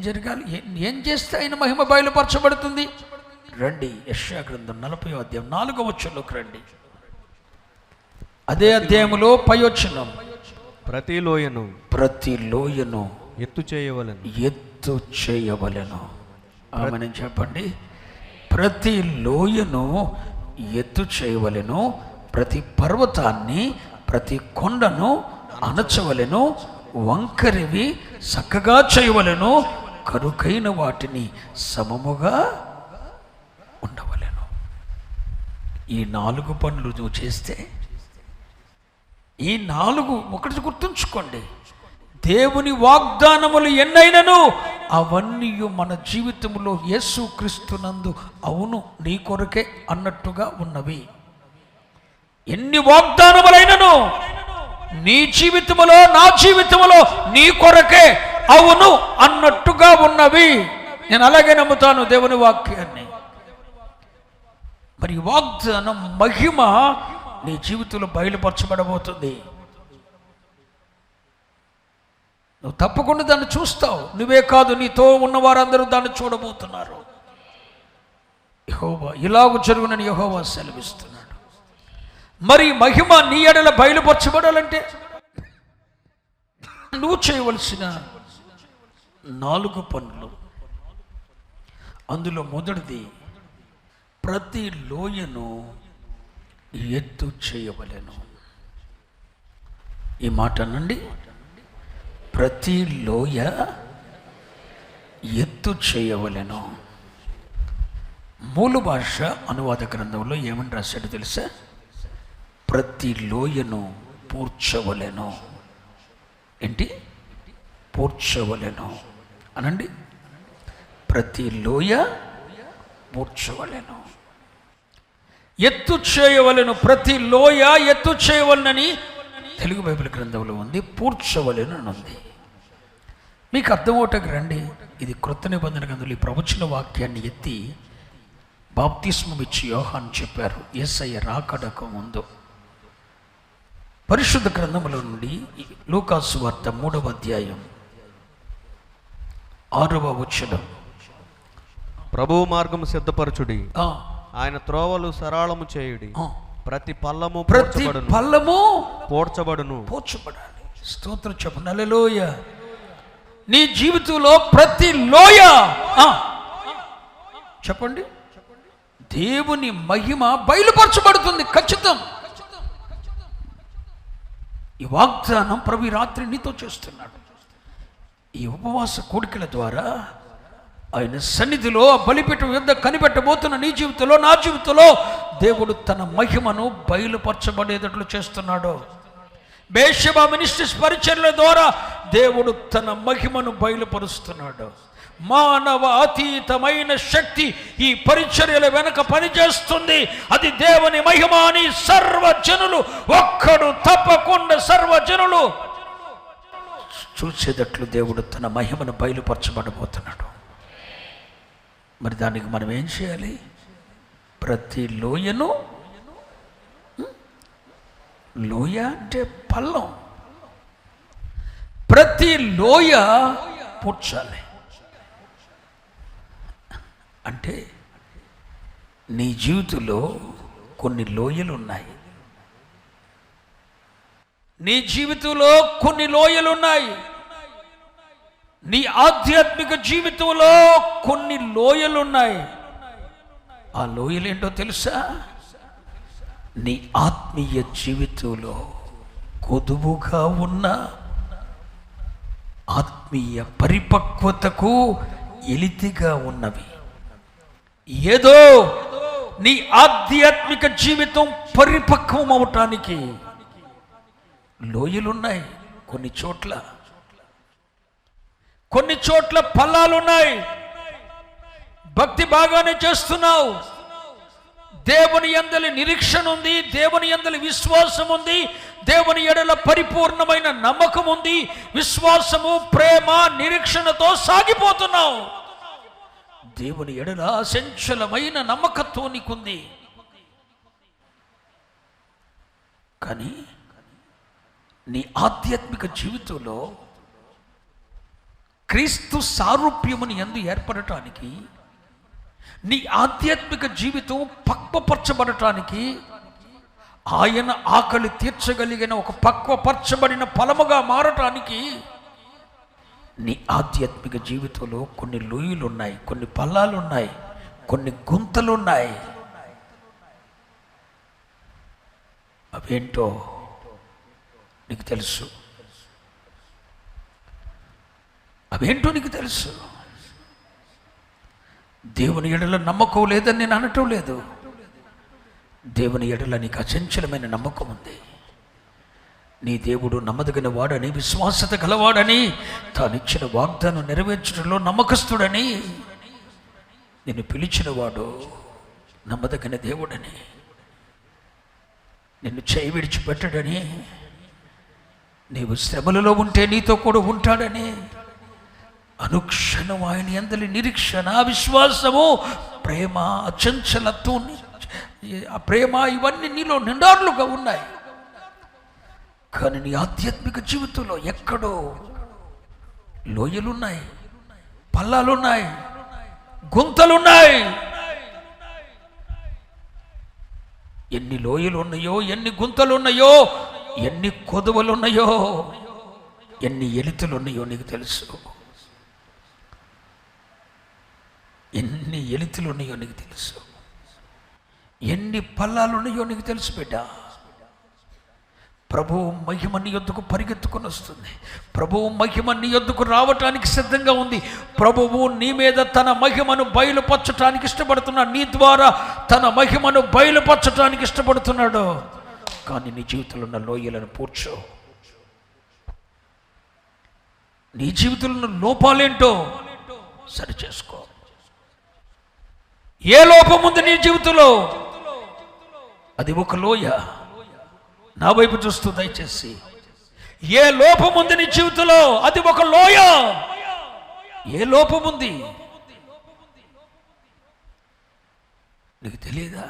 జరగాలి? ఏం- ఏం చేస్తే ఆయన మహిమ బయలుపరచబడుతుంది? రండి యశా గ్రంథం నలభై అధ్యాయం నాలుగో వచ్చంలోకి రండి. అదే అధ్యాయములో పై వచ్చినాం ప్రతి లోయను ప్రతి లోయను ఎత్తు చేయవలను. ఎత్తు చేయవలెను. ఆమెను చెప్పండి? ప్రతి లోయను ఎత్తు చేయవలెను ప్రతి పర్వతాన్ని ప్రతి కొండను అణచవలెను వంకరివి చక్కగా చేయవలను కరుకైన వాటిని సమముగా ఉండవలెను. ఈ నాలుగు పనులు నువ్వు చేస్తే ఈ నాలుగు ఒకటి గుర్తుంచుకోండి. దేవుని వాగ్దానములు ఎన్నైనను అవన్నీ మన జీవితంలో యేసు క్రీస్తునందు అవును నీ కొరకే అన్నట్టుగా ఉన్నవి. ఎన్ని వాగ్దానములైనను నీ జీవితములో నా జీవితములో నీ కొరకే అవును అన్నట్టుగా ఉన్నవి. నేను అలాగే నమ్ముతాను దేవుని వాక్యాన్ని. మరి వాగ్దానం మహిమ నీ జీవితంలో బయలుపరచబడబోతుంది. నువ్వు తప్పకుండా దాన్ని చూస్తావు. నువ్వే కాదు నీతో ఉన్న వారందరూ దాన్ని చూడబోతున్నారు. యహోవా ఇలాగ జరుగునని యహోవా సెలవిస్తున్నారు. మరి మహిమ నీ ఎడల బయలుపరచబడాలంటే నువ్వు చేయవలసిన నాలుగు పనులు. అందులో మొదటిది ప్రతి లోయను ఎత్తు చేయవలెను. ఈ మాట నుండి ప్రతి లోయ ఎత్తు చేయవలెను. మూల భాష అనువాద గ్రంథంలో ఏమని రాశాడు తెలుసా? ప్రతి లోయను పూడ్చవలెను. ఏంటి? పూడ్చవలెను. అనండి. ప్రతి లోయ పూడ్చవలెను. ఎత్తు చేయవలను. ప్రతి లోయ ఎత్తు చేయవలనని తెలుగు బైబిల్ గ్రంథంలో ఉంది. పూడ్చవలను అని ఉంది. మీకు అర్థమవుటకు రండి. ఇది కృత నిబంధన గ్రంథంలో ఈ ప్రవచన వాక్యాన్ని ఎత్తి బాప్తిస్మం ఇచ్చి యోహాన్ చెప్పారు. ఎస్ఐ రాకడకు ముందు. పరిశుద్ధ గ్రంథముల నుండి లూకాసు వార్త మూడవ అధ్యాయం ఆరవ వచ్చడం ప్రభువు మార్గము సిద్ధపరచుడి. ఆ, ఆయన త్రోవలు సరళము చేయుడి. ప్రతి పల్లము ప్రతి పల్లము పోడ్చబడును పోర్చబడాలి. స్తోత్రం చెప్పు నలలోయ నీ జీవితంలో ప్రతి లోయ ఆ, చెప్పండి. దేవుని మహిమ బయలుపరచబడుతుంది ఖచ్చితం. ఈ వాగ్దానం ప్రభు రాత్రి నీతో చేస్తున్నాడు. ఈ ఉపవాస కోడికల ద్వారా ఆయన సన్నిధిలో ఆ బలిపీఠం యుద్ధ కనిపెట్టబోతున్న నీ జీవితంలో నా జీవితంలో దేవుడు తన మహిమను బయలుపరచబడేటట్లు చేస్తున్నాడు. బేషబా మినిస్ట్రీస్ పరిచర్ల ద్వారా దేవుడు తన మహిమను బయలుపరుస్తున్నాడు. మానవ అతీతమైన శక్తి ఈ పరిచర్యల వెనక పనిచేస్తుంది. అది దేవుని మహిమాని సర్వజనులు ఒక్కడు తప్పకుండా సర్వజనులు చూసేటట్లు దేవుడు తన మహిమను బయలుపరచబడబోతున్నాడు. మరి దానికి మనం ఏం చేయాలి? ప్రతి లోయను లోయ అంటే పల్లం. ప్రతి లోయ పూడ్చాలి. అంటే నీ జీవితంలో కొన్ని లోయలు ఉన్నాయి నీ జీవితంలో కొన్ని లోయలు ఉన్నాయి నీ ఆధ్యాత్మిక జీవితంలో కొన్ని లోయలు ఉన్నాయి ఆ లోయలు ఏంటో తెలుసా? నీ ఆత్మీయ జీవితంలో కొదువుగా ఉన్న ఆత్మీయ పరిపక్వతకు ఎలితిగా ఉన్నవి. ఏదో నీ ఆధ్యాత్మిక జీవితం పరిపక్వం అవటానికి లోయలున్నాయి కొన్ని చోట్ల. కొన్ని చోట్ల పల్లాలున్నాయి భక్తి బాగానే చేస్తున్నావు. దేవుని ఎందలి నిరీక్షణ ఉంది దేవుని ఎందలి విశ్వాసం ఉంది దేవుని ఎడల పరిపూర్ణమైన నమ్మకం ఉంది విశ్వాసము ప్రేమ నిరీక్షణతో సాగిపోతున్నావు. దేవుని ఎడల అసంచలమైన నమ్మకత్వం నీకుంది. కానీ నీ ఆధ్యాత్మిక జీవితంలో క్రీస్తు సారూప్యముని ఎందు ఏర్పడటానికి నీ ఆధ్యాత్మిక జీవితం పక్వపరచబడటానికి ఆయన ఆకలి తీర్చగలిగిన ఒక పక్వపరచబడిన ఫలముగా మారటానికి నీ ఆధ్యాత్మిక జీవితంలో కొన్ని లోయలు ఉన్నాయి కొన్ని పల్లాలు ఉన్నాయి కొన్ని గుంతలు ఉన్నాయి అవేంటో నీకు తెలుసు. అవేంటో నీకు తెలుసు. దేవుని ఎడల నమ్మకం లేదని నేను అనటం లేదు. దేవుని ఎడల నీకు అచంచలమైన నమ్మకం ఉంది. నీ దేవుడు నమ్మదగిన వాడని విశ్వాసత గలవాడని తానిచ్చిన వాగ్దానం నెరవేర్చడంలో నమ్మకస్తుడని. నిన్ను పిలిచిన వాడు నమ్మదగిన దేవుడని. నిన్ను చేయి విడిచిపెట్టడని. నీవు శ్రమలలో ఉంటే నీతో కూడా ఉంటాడని. అనుక్షణం ఆయన ఎందలి నిరీక్షణ విశ్వాసము ప్రేమ అచంచలత్వం ఆ ప్రేమ ఇవన్నీ నీలో నిండారులుగా ఉన్నాయి. కానీ నీ ఆధ్యాత్మిక జీవితంలో ఎక్కడో లోయలున్నాయి పల్లాలున్నాయి గుంతలున్నాయి. ఎన్ని లోయలు ఉన్నాయో ఎన్ని గుంతలు ఉన్నాయో ఎన్ని కొదువలు ఉన్నాయో ఎన్ని ఎలితులు ఉన్నాయో నీకు తెలుసు. ఎన్ని ఎలితులు ఉన్నాయో నీకు తెలుసు. ఎన్ని పల్లాలు ఉన్నాయో నీకు తెలుసు బిడ్డా. ప్రభువు మహిమ నీ యొద్దకు పరిగెత్తుకొని వస్తుంది? ప్రభువు మహిమ నీ యొద్దకు రావటానికి సిద్ధంగా ఉంది? ప్రభువు నీ మీద తన మహిమను బయలుపరచటానికి ఇష్టపడుతున్నాడు నీ ద్వారా తన మహిమను బయలుపరచటానికి ఇష్టపడుతున్నాడు. కానీ నీ జీవితంలో ఉన్న లోయలను పూడ్చో. నీ జీవితంలో ఉన్న లోపాలేంటో సరి చేసుకో. ఏ లోపం ఉంది నీ జీవితంలో? అది ఒక లోయ. నా వైపు చూస్తూ దయచేసి ఏ లోపం ఉంది నీ జీవితంలో? అది ఒక లోయ. ఏ లోపం ఉంది నీకు తెలియదా?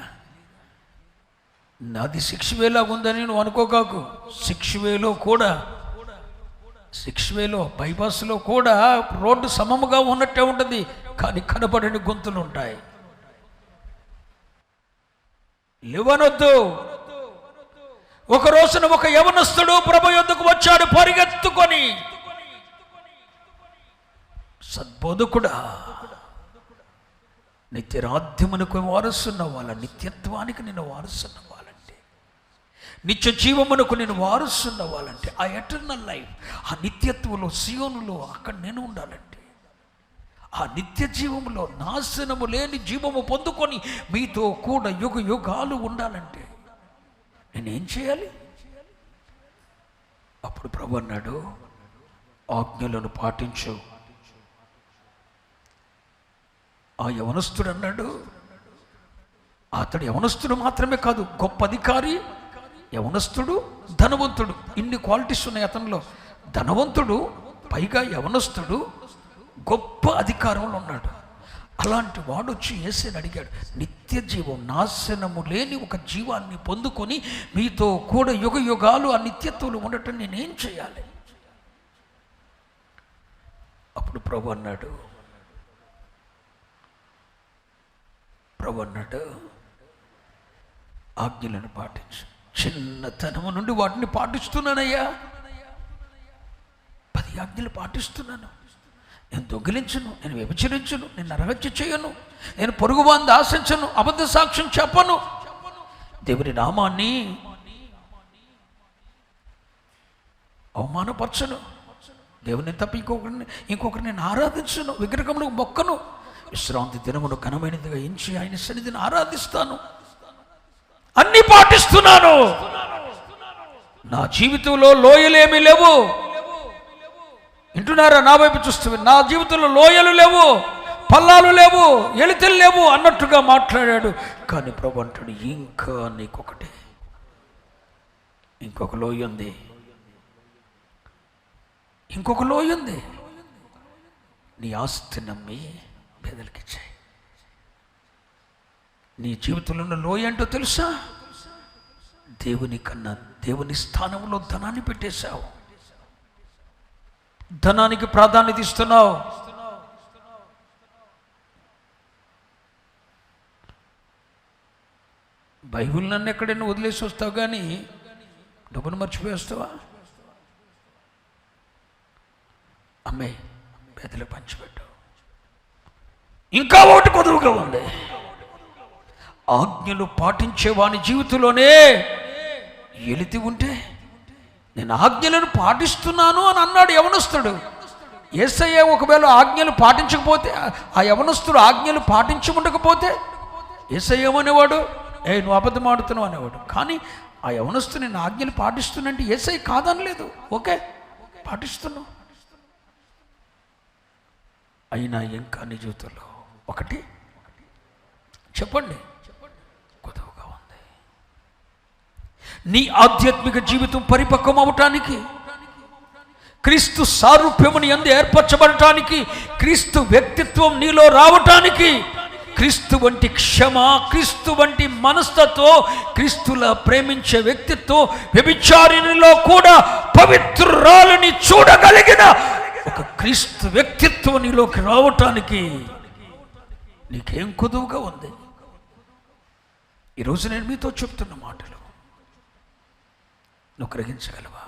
నాది సిక్స్ ఉందని నువ్వు అనుకోకాకు. సిక్స్ వేలో కూడా సిక్స్ వేలో బైపాస్లో కూడా రోడ్డు సమముగా ఉన్నట్టే ఉంటుంది కానీ కనబడని గొంతులు ఉంటాయి. లేవనొద్దు. ఒక రోజున ఒక యవనస్తుడు ప్రభు యొద్దకు వచ్చాడు పరిగెత్తుకొని. సద్బోధకుడా నిత్యరాధ్యమునకు వారసున్న వాళ్ళ నిత్యత్వానికి నేను వారసున్న వాళ్ళంటే నిత్య జీవమునకు నేను వారసున్న వాళ్ళంటే ఆ ఎటర్నల్ లైఫ్ ఆ నిత్యత్వంలో సియోనులో అక్కడ నేను ఉండాలంటే. ఆ నిత్య జీవములో నాశనము లేని జీవము పొందుకొని మీతో కూడా యుగ యుగాలు ఉండాలంటే. నేనేం చేయాలి? అప్పుడు ప్రభు అన్నాడు ఆజ్ఞలను పాటించు. ఆ యవనస్తుడు అన్నాడు అతడు యవనస్తుడు మాత్రమే కాదు గొప్ప అధికారి యవనస్తుడు ధనవంతుడు. ఇన్ని క్వాలిటీస్ ఉన్నాయి అతనిలో. ధనవంతుడు పైగా యవనస్తుడు గొప్ప అధికారంలో ఉన్నాడు. అలాంటి వాడు వచ్చి ఏసేని అడిగాడు నిత్య జీవం నాశనము లేని ఒక జీవాన్ని పొందుకొని మీతో కూడా యుగ యుగాలు ఆ నిత్యత్వంలో ఉండటం నేనేం చేయాలి? అప్పుడు ప్రభు అన్నాడు ప్రభు అన్నాడు ఆజ్ఞలను పాటించు. చిన్నతనము నుండి వాటిని పాటిస్తున్నానయ్యా. పది ఆజ్ఞలు పాటిస్తున్నాను. నేను దొంగిలించును నేను వ్యభిచరించును నేను నరహత్య చేయను నేను పొరుగు వాంది ఆశించను అబద్ధ సాక్ష్యం చెప్పను. దేవుని నామాన్ని అవమానపరచను. దేవుని తప్ప ఇంకొకరిని ఇంకొకరిని నేను ఆరాధించను విగ్రహమును మొక్కను. విశ్రాంతి దినమును ఘనమైనదిగా ఎంచి ఆయన సన్నిధిని ఆరాధిస్తాను. అన్ని పాటిస్తున్నాను. నా జీవితంలో లోయలేమీ లేవు. వింటున్నారా? నా వైపు చూస్తుంది నా జీవితంలో లోయలు లేవు పల్లాలు లేవు ఎలితలు లేవు అన్నట్టుగా మాట్లాడాడు. కానీ ప్రభు అంటాడు ఇంకా నీకొకటి. ఇంకొక లోయ ఉంది. ఇంకొక లోయ ఉంది. నీ ఆస్తి నమ్మి పేదలకిచ్చాయి నీ జీవితంలో ఉన్న లోయ ఏంటో తెలుసా? దేవుని కన్నా దేవుని స్థానంలో ధనాన్ని పెట్టేశావు. ధనానికి ప్రాధాన్యత ఇస్తున్నావు. బైబుల్ నన్ను ఎక్కడైనా వదిలేసి వస్తావు కానీ డబ్బును మర్చిపోయేస్తావా అమ్మే పేదలు పంచిపెట్టు. ఇంకా ఒకటి కొదువుగా ఉంది. ఆజ్ఞలు పాటించే వాని జీవితంలోనే ఎలితి ఉంటే నేను ఆజ్ఞలను పాటిస్తున్నాను అని అన్నాడు యవనస్తుడు. ఏసయ్య ఒకవేళ ఆజ్ఞలు పాటించకపోతే ఆ యవనస్తుడు ఆజ్ఞలు పాటించకుండకపోతే ఏసయ్యమనేవాడు ఏ నువ్వు అబద్ధం ఆడుతున్నావు అనేవాడు. కానీ ఆ యవనస్తు నేను ఆజ్ఞలు పాటిస్తున్నంటే ఏసై కాదనలేదు. ఓకే పాటిస్తున్నావు అయినా ఇంకా నీ జీవితంలో? ఒకటి చెప్పండి కొద్దుగా ఉంది నీ ఆధ్యాత్మిక జీవితం పరిపక్వం అవటానికి క్రీస్తు సారూప్యముని ఎందు ఏర్పరచబడటానికి క్రీస్తు వ్యక్తిత్వం నీలో రావటానికి క్రీస్తు వంటి క్షమ క్రీస్తు వంటి మనస్తతో క్రీస్తుల ప్రేమించే వ్యక్తిత్వం వ్యభిచారినిలో కూడా పవిత్రురాలని చూడగలిగిన ఒక క్రీస్తు వ్యక్తిత్వం నీలోకి రావటానికి నీకేం కుదువుగా ఉంది? ఈరోజు నేను మీతో చెప్తున్న మాటలు నువ్వు గ్రహించగలవా